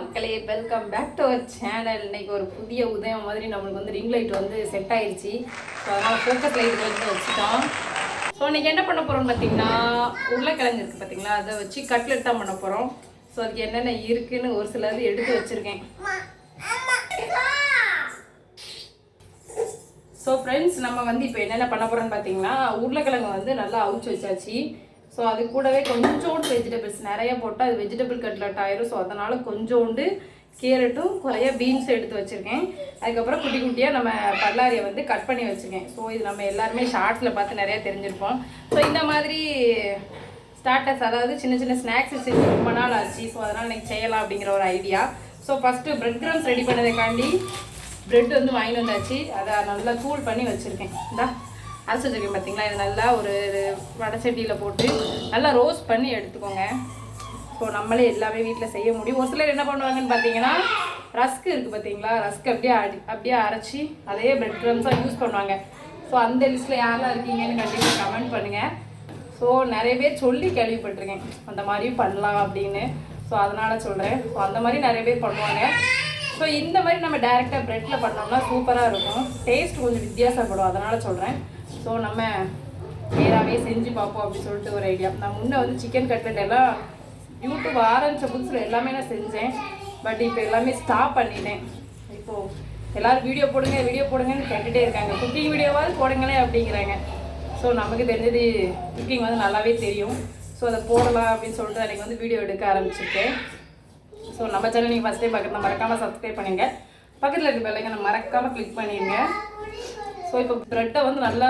மக்களே welcome back to our channel இன்னைக்கு ஒரு புதிய உதயம் மாதிரி நம்மளுக்கு வந்து ரிங் லைட் வந்து செட் ஆயிடுச்சு ஸோ அதனால் ஃபோக்கஸ் லைட் வந்து வச்சுட்டோம். ஸோ இன்னைக்கு என்ன பண்ண போகிறோம்னு பார்த்தீங்கன்னா உருளைக்கிழங்கு இருக்குது பார்த்தீங்களா அதை வச்சு கட்லெட் தான் பண்ண போகிறோம் ஸோ அதுக்கு என்னென்ன இருக்குன்னு ஒரு சிலது எடுத்து வச்சுருக்கேன். ஸோ ஃப்ரெண்ட்ஸ் நம்ம வந்து இப்போ என்னென்ன பண்ண போகிறோம்னு பார்த்தீங்கன்னா உருளைக்கிழங்கு வந்து நல்லா அவிச்சு வச்சாச்சு. ஸோ அது கூடவே கொஞ்சோண்டு வெஜிடபிள்ஸ் நிறைய போட்டால் அது வெஜிடபிள் கட்லெட் ஆயிரும். ஸோ அதனால் கொஞ்சோண்டு கேரட்டும் குறைய பீன்ஸ் எடுத்து வச்சுருக்கேன். அதுக்கப்புறம் குட்டி குட்டியாக நம்ம பல்லாரியை வந்து கட் பண்ணி வச்சுருக்கேன். ஸோ இது நம்ம எல்லாருமே ஷார்ட்ஸில் பார்த்து நிறைய தெரிஞ்சிருப்போம். ஸோ இந்த மாதிரி ஸ்டார்டர்ஸ் அதாவது சின்ன சின்ன ஸ்நாக்ஸ் செஞ்சு ரொம்ப நாள் ஆச்சு. ஸோ அதனால் இன்னைக்கு செய்யலாம் அப்படிங்கிற ஒரு idea so first bread crumbs ready பண்ணதுக்காண்டி bread வந்து வாங்கிட்டு வந்தாச்சு. அதை நல்லா தூள் பண்ணி வச்சுருக்கேன். இந்தா. அரைச்சி வச்சுருக்கேன் பார்த்தீங்களா இது நல்லா ஒரு வடை செடியில் போட்டு நல்லா ரோஸ்ட் பண்ணி எடுத்துக்கோங்க. ஸோ நம்மளே எல்லாமே வீட்டில் செய்ய முடியும். ஒரு சிலர் என்ன பண்ணுவாங்கன்னு பார்த்தீங்கன்னா ரஸ்க் இருக்குது பார்த்தீங்களா ரஸ்க் அப்படியே அடி அப்படியே அரைச்சி அதே பிரெட் க்ரம்ஸாக யூஸ் பண்ணுவாங்க. ஸோ அந்த லிஸ்ட்டில் யாரெல்லாம் இருக்கீங்கன்னு கண்டிப்பாக கமெண்ட் பண்ணுங்கள் ஸோ நிறைய பேர் சொல்லி கேள்விப்பட்டிருக்கேன். அந்த மாதிரியும் பண்ணலாம் அப்படின்னு. ஸோ அதனால் சொல்கிறேன் ஸோ அந்த மாதிரி நிறைய பேர் பண்ணுவாங்க. ஸோ இந்த மாதிரி நம்ம டேரெக்டாக ப்ரெட்டில் பண்ணோம்னா சூப்பராக இருக்கும். டேஸ்ட் கொஞ்சம் வித்தியாசப்படும். அதனால் சொல்கிறேன் ஸோ நம்ம நேராகவே செஞ்சு பார்ப்போம் அப்படின்னு சொல்லிட்டு ஒரு ஐடியா நான் முன்னே வந்து சிக்கன் கட்லெட் எல்லாம் யூடியூப் ஆரம்பித்த புதுசில் எல்லாமே நான் செஞ்சேன். பட் இப்போ எல்லாமே ஸ்டாப் பண்ணிட்டேன். இப்போது எல்லோரும் வீடியோ போடுங்க வீடியோ போடுங்கன்னு கேட்டுகிட்டே இருக்காங்க. குக்கிங் வீடியோவாவது போடுங்களேன் அப்படிங்கிறாங்க. ஸோ நமக்கு தெரிஞ்சது குக்கிங் வந்து நல்லாவே தெரியும். ஸோ அதை போடலாம் அப்படின்னு சொல்லிட்டு அன்றைக்கி வந்து வீடியோ எடுக்க ஆரம்பிச்சிருக்கேன். ஸோ நம்ம சேனல் நீங்கள் ஃபஸ்ட் டைம் பார்க்குறது மறக்காமல் சப்ஸ்கிரைப் பண்ணுங்க. பக்கத்தில் இருக்க பெல்லைங்க மறக்காமல் கிளிக் பண்ணிடுங்க ஸோ இப்போ ப்ரெட்டை வந்து நல்லா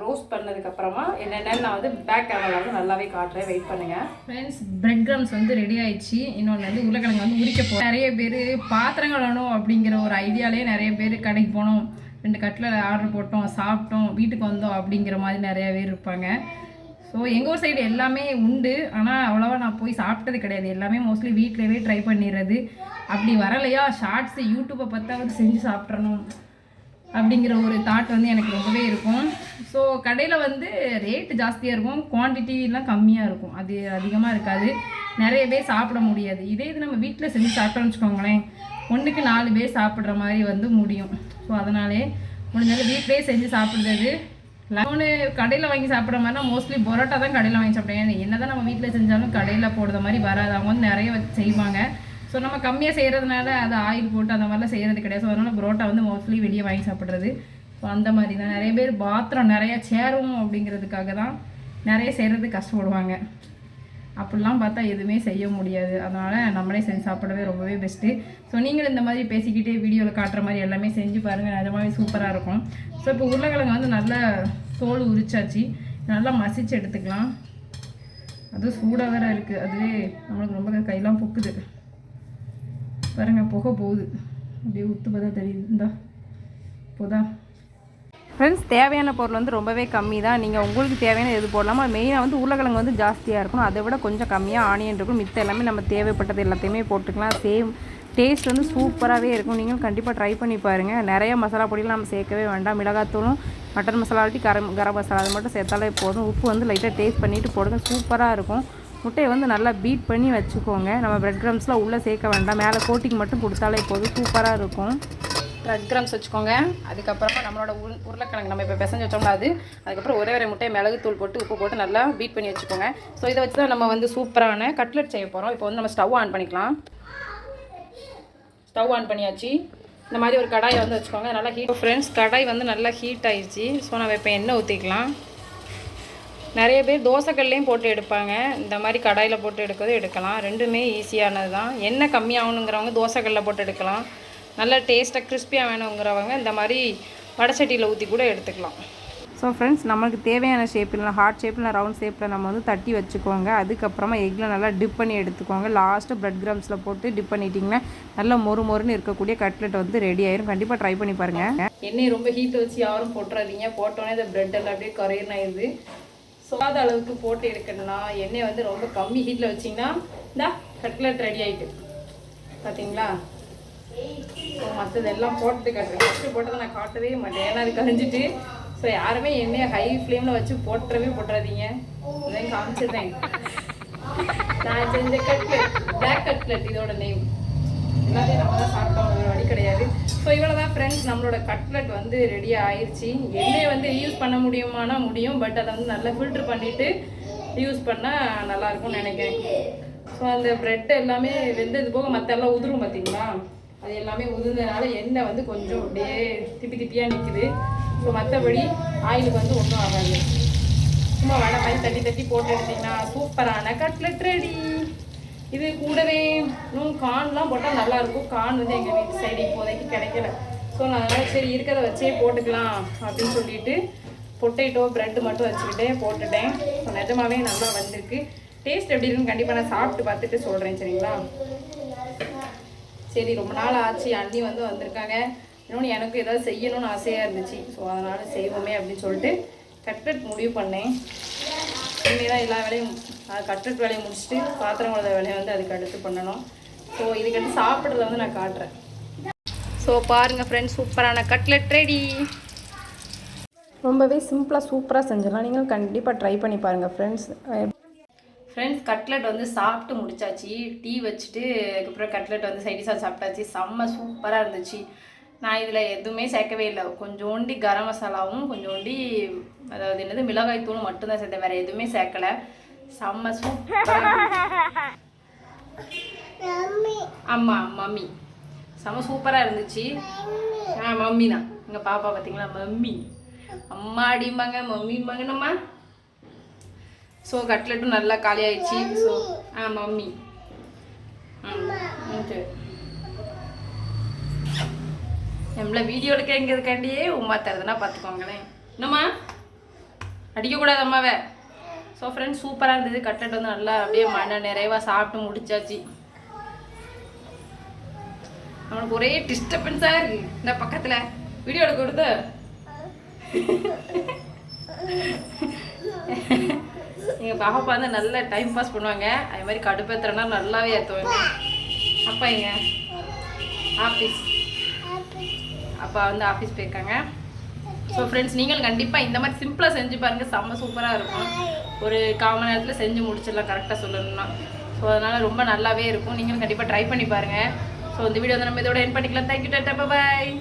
ரோஸ்ட் பண்ணதுக்கப்புறமா என்னென்னு நான் வந்து பேக் கேமரா வந்து நல்லாவே காட்டுறேன். வெயிட் பண்ணுங்கள் ஃப்ரெண்ட்ஸ் பிரெட் க்ரம்ஸ் வந்து ரெடி ஆயிடுச்சு. இன்னொன்று வந்து உருளைக்கிழங்கு வந்து உரிக்க போ நிறைய பேர் பாத்திரங்கள் வேணும் அப்படிங்கிற ஒரு ஐடியாலே நிறைய பேர் கடைக்கு போனோம். ரெண்டு கட்டில் ஆர்டர் போட்டோம் சாப்பிட்டோம் வீட்டுக்கு வந்தோம் அப்படிங்கிற மாதிரி நிறைய பேர் இருப்பாங்க. ஸோ எங்கள் ஊர் சைடு எல்லாமே உண்டு. ஆனால் அவ்வளோவா நான் போய் சாப்பிட்டது கிடையாது. எல்லாமே மோஸ்ட்லி வீட்டிலவே ட்ரை பண்ணிடுறது. அப்படி வரலையா? ஷார்ட்ஸு யூடியூப்பை பார்த்தாவது செஞ்சு சாப்பிட்றணும் அப்படிங்கிற ஒரு தாட் வந்து எனக்கு ரொம்பவே இருக்கும். ஸோ கடையில் வந்து ரேட்டு ஜாஸ்தியாக இருக்கும். குவான்டிட்டிலாம் கம்மியாக இருக்கும். அது அதிகமாக இருக்காது. நிறைய பேர் சாப்பிட முடியாது. இதே இது நம்ம வீட்டில் செஞ்சு சாப்பிட்டோம்னு வச்சுக்கோங்களேன் ஒன்றுக்கு நாலு பேர் சாப்பிட்ற மாதிரி வந்து முடியும். ஸோ அதனாலே முடிஞ்சாலும் வீட்டிலே செஞ்சு சாப்பிட்றது. ஒன்று கடையில் வாங்கி சாப்பிட்ற மாதிரினா மோஸ்ட்லி பரோட்டா தான் கடையில் வாங்கி சாப்பிடுவேன். என்ன தான் நம்ம வீட்டில் செஞ்சாலும் கடையில் போடுற மாதிரி வராது. அவங்க வந்து நிறைய செய்வாங்க. ஸோ நம்ம கம்மியாக செய்கிறதுனால அது ஆயில் போட்டு அந்த மாதிரிலாம் செய்கிறது கிடையாது. ஸோ அதனால் புரோட்டா வந்து மோஸ்ட்லி வெளியே வாங்கி சாப்பிட்றது. ஸோ அந்த மாதிரி தான் நிறைய பேர் பாத்திரம் நிறையா சேரும் அப்படிங்கிறதுக்காக தான் நிறைய செய்கிறது கஷ்டப்படுவாங்க. அப்படிலாம் பார்த்தா எதுவுமே செய்ய முடியாது. அதனால் நம்மளே செஞ்சு சாப்பிடவே ரொம்பவே பெஸ்ட்டு ஸோ நீங்களும் இந்த மாதிரி பேசிக்கிட்டே வீடியோவில் காட்டுற மாதிரி எல்லாமே செஞ்சு பாருங்கள் நிஜமாவே சூப்பராக இருக்கும். ஸோ இப்போ உருளைக்கிழங்கு வந்து நல்லா தோல் உரிச்சாச்சு. நல்லா மசிச்சு எடுத்துக்கலாம். அதுவும் சூடாக வேறு இருக்குது அதுவே நம்மளுக்கு ரொம்ப கையெல்லாம் பொக்குது. பாருங்க புகை போகுது அப்படியே உத்து தெரியுது இந்தா போதா ஃப்ரெண்ட்ஸ் தேவையான பொருள் வந்து ரொம்பவே கம்மி தான் நீங்கள் உங்களுக்கு தேவையான எது போடலாமா மெயினாக வந்து உருளைக்கிழங்கு வந்து ஜாஸ்தியாக இருக்கணும். அதை விட கொஞ்சம் கம்மியாக ஆனியன் இருக்கும் மித்த எல்லாமே நம்ம தேவைப்பட்டது எல்லாத்தையுமே போட்டுக்கலாம். சேம் டேஸ்ட் வந்து சூப்பராகவே இருக்கும். நீங்களும் கண்டிப்பாக ட்ரை பண்ணி பாருங்கள் நிறைய மசாலா பொடியெலாம் நம்ம சேர்க்கவே வேண்டாம். மிளகாத்தூளும் மட்டன் மசாலாட்டி கரம் கரம் மசாலா அது மட்டும் சேர்த்தாலே போதும். உப்பு வந்து லைட்டாக டேஸ்ட் பண்ணிவிட்டு போடுங்க. சூப்பராக இருக்கும். முட்டையை வந்து நல்லா பீட் பண்ணி வச்சுக்கோங்க. நம்ம ப்ரெட் க்ரம்ஸ்லாம் உள்ளே சேர்க்க வேண்டாம். மேலே கோட்டிங் மட்டும் கொடுத்தாலே போதும். சூப்பராக இருக்கும். ப்ரெட் க்ரம்ஸ் வச்சுக்கோங்க. அதுக்கப்புறமா நம்மளோட உரு உருளைக்கிழங்கு நம்ம இப்போ பிசைஞ்சு வச்சோம்னா அது. அதுக்கப்புறம் ஒரே ஒரே முட்டையை மிளகுத்தூள் போட்டு உப்பு போட்டு நல்லா பீட் பண்ணி வச்சுக்கோங்க. ஸோ இதை வச்சு தான் நம்ம வந்து சூப்பரான கட்லெட் செய்ய போகிறோம் இப்போ வந்து நம்ம ஸ்டவ் ஆன் பண்ணிக்கலாம். ஸ்டவ் ஆன் பண்ணியாச்சு. இந்த மாதிரி ஒரு கடாயை வந்து வச்சுக்கோங்க. நல்லா ஹீட் ஃப்ரெண்ட்ஸ் கடாய் வந்து நல்லா ஹீட் ஆயிடுச்சு. ஸோ நம்ம இப்போ எண்ணெய் ஊற்றிக்கலாம் நிறைய பேர் தோசைக்கல்லையும் போட்டு எடுப்பாங்க. இந்த மாதிரி கடாயில் போட்டு எடுக்கிறது எடுக்கலாம். ரெண்டுமே ஈஸியானது தான். எண்ணெய் கம்மியாகணுங்கிறவங்க தோசைக்கல்லில் போட்டு எடுக்கலாம். நல்ல டேஸ்ட்டாக கிறிஸ்பியாக வேணுங்கிறவங்க இந்த மாதிரி வடச்சட்டியில் ஊற்றி கூட எடுத்துக்கலாம். ஸோ ஃப்ரெண்ட்ஸ் நம்மளுக்கு தேவையான ஷேப்பில் ஹார்ட் ஷேப்பில் ரவுண்ட் ஷேப்பில் நம்ம வந்து தட்டி வச்சுக்கோங்க. அதுக்கப்புறமா எக்கில் நல்லா டிப் பண்ணி எடுத்துக்கோங்க. லாஸ்ட்டு பிரெட் கிராம்ஸில் போட்டு டிப் பண்ணிட்டிங்கன்னா நல்லா மொறு மொறுன்னு இருக்கக்கூடிய கட்லெட் வந்து ரெடி ஆயிரும். கண்டிப்பாக ட்ரை பண்ணி பாருங்கள் எண்ணெய் ரொம்ப ஹீட் வச்சு யாரும் போட்டுறாதீங்க போட்டோன்னே இந்த பிரெட் எல்லாம் அப்படியே கரையிறனா ஆயிடுது சொல்லாத அளவுக்கு போட்டு எடுக்கணும்னா எண்ணெய் வந்து ரொம்ப கம்மி ஹீட்டில் வச்சிங்கன்னா இந்த கட்லட் ரெடி ஆகிட்டு பார்த்தீங்களா ஸோ மற்றதெல்லாம் போட்டு காட்டுறேன் ஃபஸ்ட்டு போட்டதை நான் காட்டவே மாட்டேன். ஏன்னா அது கழிஞ்சிட்டு ஸோ யாருமே எண்ணெயை ஹை ஃப்ளேமில் வச்சு போட்டுறவே போட்டுறாதீங்க. அதையும் காமிச்சிடுறேன். நான் செஞ்ச கட்லெட் பிளாக் கட்லெட் இதோட நேம் எல்லாத்தையும் நம்ம தான் சாப்பிட்டோம். ஒரு வழி கிடையாது. ஸோ இவ்வளோ தான் ஃப்ரெண்ட்ஸ் நம்மளோட கட்லெட் வந்து ரெடி ஆயிடுச்சு எண்ணெயை வந்து யூஸ் பண்ண முடியுமானா முடியும் பட் அதை வந்து நல்லா ஃபில்ட்ரு பண்ணிவிட்டு யூஸ் பண்ணால் நல்லாயிருக்கும்னு நினைக்கிறேன். ஸோ அந்த ப்ரெட் எல்லாமே வெந்தது போக மற்ற எல்லாம் உதிரும் பார்த்தீங்களா அது எல்லாமே உதிர்ந்ததுனால எண்ணெய் வந்து கொஞ்சம் அப்படியே திப்பி திப்பியாக நிற்குது ஸோ மற்றபடி ஆயிலுக்கு வந்து ஒன்றும் ஆகாது. சும்மா வடை மாதிரி தட்டி தட்டி போட்டு எடுத்தீங்கன்னா சூப்பரான கட்லெட் ரெடி இது கூடவே இன்னும் கான்லாம் போட்டால் நல்லாயிருக்கும். கான் வந்து எங்கள் வீட்டு சைடு இப்போதைக்கு கிடைக்கல. ஸோ நான் அதனால் சரி இருக்கிறத வச்சே போட்டுக்கலாம் அப்படின்னு சொல்லிட்டு பொட்டேட்டோ ப்ரெட்டு மட்டும் வச்சுக்கிட்டே போட்டுட்டேன். ஸோ நிஜமாவே நல்லா வந்திருக்கு. டேஸ்ட் எப்படி இருக்குன்னு கண்டிப்பாக நான் சாப்பிட்டு பார்த்துட்டு சொல்கிறேன் சரிங்களா? சரி ரொம்ப நாள் ஆச்சு. அண்ணி வந்து வந்திருக்காங்க. இன்னொன்று எனக்கு ஏதாவது செய்யணும்னு ஆசையாக இருந்துச்சு. ஸோ அதனால் செய்வோமே அப்படின்னு சொல்லிட்டு கட்லெட் முடிவு பண்ணேன். இனிமேல் தான் எல்லா வேலையும் கட்லெட் வேலையை முடிச்சுட்டு பாத்திரம் கழுவுற வேலையை வந்து அதுக்கு அடுத்து பண்ணணும். ஸோ இதுக்கடுத்து சாப்பிட்றத வந்து நான் காட்டுறேன். ஸோ பாருங்கள் ஃப்ரெண்ட்ஸ் சூப்பரான கட்லெட் ரெடி ரொம்பவே சிம்பிளாக சூப்பராக செஞ்சிடலாம். நீங்களும் கண்டிப்பாக ட்ரை பண்ணி பாருங்கள் ஃப்ரெண்ட்ஸ் ஃப்ரெண்ட்ஸ் கட்லெட் வந்து சாப்பிட்டு முடிச்சாச்சு. டீ வச்சுட்டு அதுக்கப்புறம் கட்லெட் வந்து சைடிஷாக சாப்பிட்டாச்சு. செம்ம சூப்பராக இருந்துச்சு. நான் இதில் எதுவுமே சேர்க்கவே இல்லை. கொஞ்சோண்டி கரம் மசாலாவும் கொஞ்சோண்டி அதாவது என்னது மிளகாய் தூளும் மட்டும்தான் சேர்த்தேன். வேறு எதுவுமே சேர்க்கலை. செம்ம சூப்பராக ஆமாம் மம்மி. செம்ம சூப்பராக இருந்துச்சு. ஆ மம்மி தான் எங்கள் பாப்பா பார்த்தீங்களா மம்மி. அம்மாடிம்பாங்க மம்மிம்பாங்க நம்ம ஸோ கட்லெட்டும் நல்லா காலி ஆயிடுச்சு ஸோ ஆ மம்மி. ம் சரி நம்மள வீடியோ எடுக்கிறதுக்காண்டியே உமா தருதுன்னா பார்த்துக்கோங்களேன் என்னம்மா? அடிக்கக்கூடாது அம்மாவை. ஸோ ஃப்ரெண்ட்ஸ் சூப்பராக இருந்தது. கட்லெட் வந்து நல்லா அப்படியே மன நிறைவாக சாப்பிட்டு முடிச்சாச்சு. அவனுக்கு ஒரே டிஸ்டர்பன்ஸாக இருக்கு. இந்த பக்கத்தில் வீடியோ எடுக்க கொடுத்து எங்கள் பாப்பா வந்து நல்ல டைம் பாஸ் பண்ணுவாங்க. அதே மாதிரி கடுப்பேத்துறனா நல்லாவே ஏற்றுவாங்க அப்பா எங்க? ஆஃபீஸ் அப்பா வந்து ஆஃபீஸ் போயிருக்காங்க. ஸோ ஃப்ரெண்ட்ஸ் நீங்களும் கண்டிப்பாக இந்த மாதிரி சிம்பிளாக செஞ்சு பாருங்கள் செம்ம சூப்பராக இருக்கும். ஒரு கால் மணி நேரத்தில் செஞ்சு முடிச்சிடலாம் கரெக்டாக சொல்லணும்னா. ஸோ அதனால் ரொம்ப நல்லாவே இருக்கும். நீங்களும் கண்டிப்பாக ட்ரை பண்ணி பாருங்கள் ஸோ இந்த வீடியோ வந்து நம்ம இதோட என் பண்ணிக்கலாம். Thank you tata. பாய்